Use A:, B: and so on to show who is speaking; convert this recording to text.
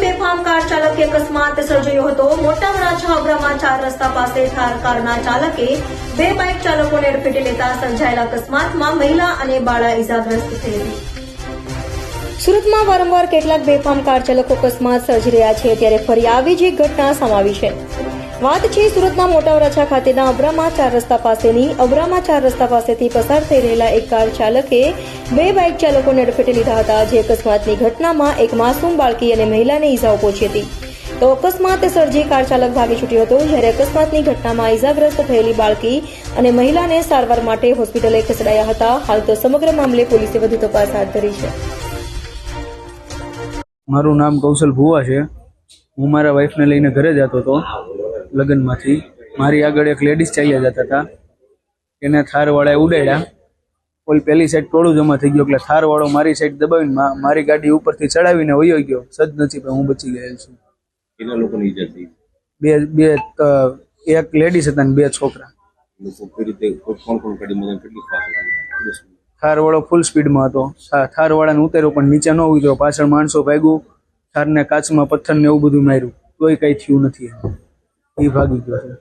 A: બેફામ કાર ચાલકે અકસ્માત સર્જાયો હતો. મોટા વરાછા ચાર રસ્તા પાસે થાર કારના ચાલકે બે બાઇક ચાલકોને અડફેટે લેતા સર્જાયેલા અકસ્માતમાં મહિલા અને બાળા ઇજાગ્રસ્ત થઈ સુરતમાં વારંવાર કેટલાક બેફામ કાર ચાલકો અકસ્માત સર્જી રહ્યા છે. ત્યારે ફરી આવી જ એક ઘટના સમાવી છે. વાત છે સુરતના મોટા વરાછા ખાતેના અબ્રામા ચાર રસ્તા પાસેની. અબ્રામા ચાર રસ્તા પાસેથી પસાર થઈ રહેલા એક કાર ચાલકે બે બાઇક ચાલકોને અડફેટે લીધા હતા, જે અકસ્માતની ઘટનામાં એક માસૂમ બાળકી અને મહિલાને ઈજાઓ પહોંચી હતી. તો અકસ્માત સર્જી કાર ચાલક ભાગી છૂટ્યો હતો, જ્યારે અકસ્માતની ઘટનામાં ઈજાગ્રસ્ત થયેલી બાળકી અને મહિલાને સારવાર માટે હોસ્પિટલે ખસેડાયા હતા. હાલ તો સમગ્ર મામલે પોલીસે વધુ તપાસ હાથ ધરી છે.
B: મારું નામ કૌશલ ભુવા છે. હું મારા વાઈફને લઈને ઘરે જતો હતો. લગ્નમાંથી. મારી આગળ એક લેડીઝ ચાલ્યા જતા હતા. એને થારવાળાએ ઉડાડ્યા. ઓલી પેલી સાઈડ ટોળું જમા થઈ ગયું. એટલે થારવાળો મારી સાઈડ દબાવીને મારી ગાડી ઉપરથી ચડાવીને વયો ગયો. સદ નથી પણ હું બચી ગયેલ છું.
C: કેટલા લોકોની ઈજા થઈ?
B: બે બે એક લેડીઝ હતા ને બે છોકરા. થારવાળો ફૂલ સ્પીડમાં હતો. થારવાળાને ઉતાર્યો પણ નીચે ન ઉતર્યો. પાછળ માણસો ભાગ્યું. થારને કાચમાં પથ્થર ને એવું બધું માર્યું. તોય કઈ થયું નથી એ ભાગી ગયો છે